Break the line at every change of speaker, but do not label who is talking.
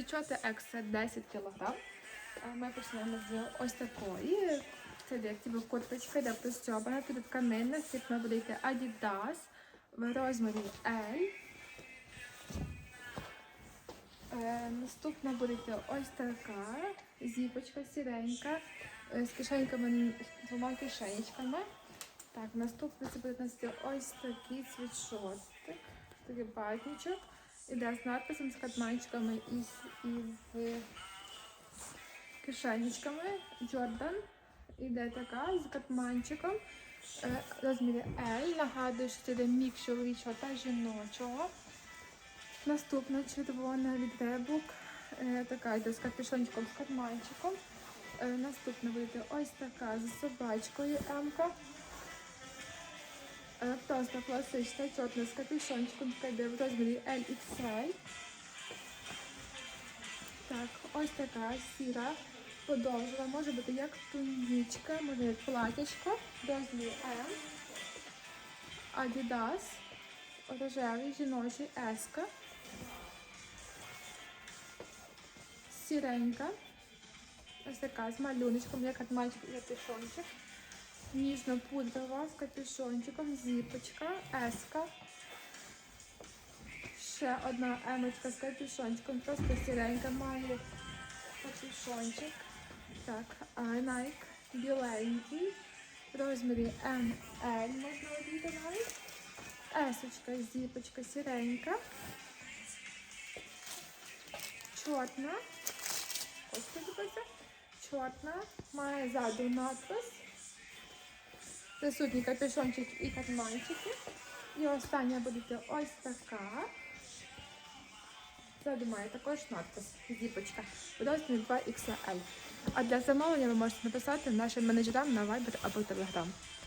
Дівчата екстра 10 кг. Ми почнемо з ось такої. Це як ніби курточка, йде простьобана, тут тканина, сіпна буде йти Adidas в розмірі L. Е, наступна буде ось така зіпочка сіренька е, з кишеньками, двома кишенечками. Так, наступне це буде ось такий світшотик, такий батничок. Іде з надписом з катманчиками і з, кишенечками. Джордан. Іде така з катманчиком. Е, розмірі L. Нагадую, що це йде мікс чоловічого та жіночого. Наступна червона від Ребук. Е, така йде з капюшончиком, з карманчиком. Е, наступна вийде ось така з собачкою М-ка. Е, просто класична, чорна з капюшончиком, така йде в розмірі LXL. Так, ось така сіра, подовжена, може бути як тунічка, може як платячко, розмірі М. Adidas, рожевий, жіночий, еска. Сіренька. Ось така з малюночком, як от мальчик і капюшончик. Ніжно-пудрова з капюшончиком, зіпочка, еска. Ще одна емочка з капюшончиком, просто сіренька, має капюшончик. Так, а Nike біленький, в розмірі ML можна одіти навіть. Есочка, зіпочка, сіренька. Чорна. Ось подивіться. Чорна. Має ззаду надпис. Присутній капюшончик і карманчики. І остання буде ось така. Це думаю, також надпис. Зіпочка. Розмір 2XL. А для замовлення ви можете написати нашим менеджерам на Viber або Telegram.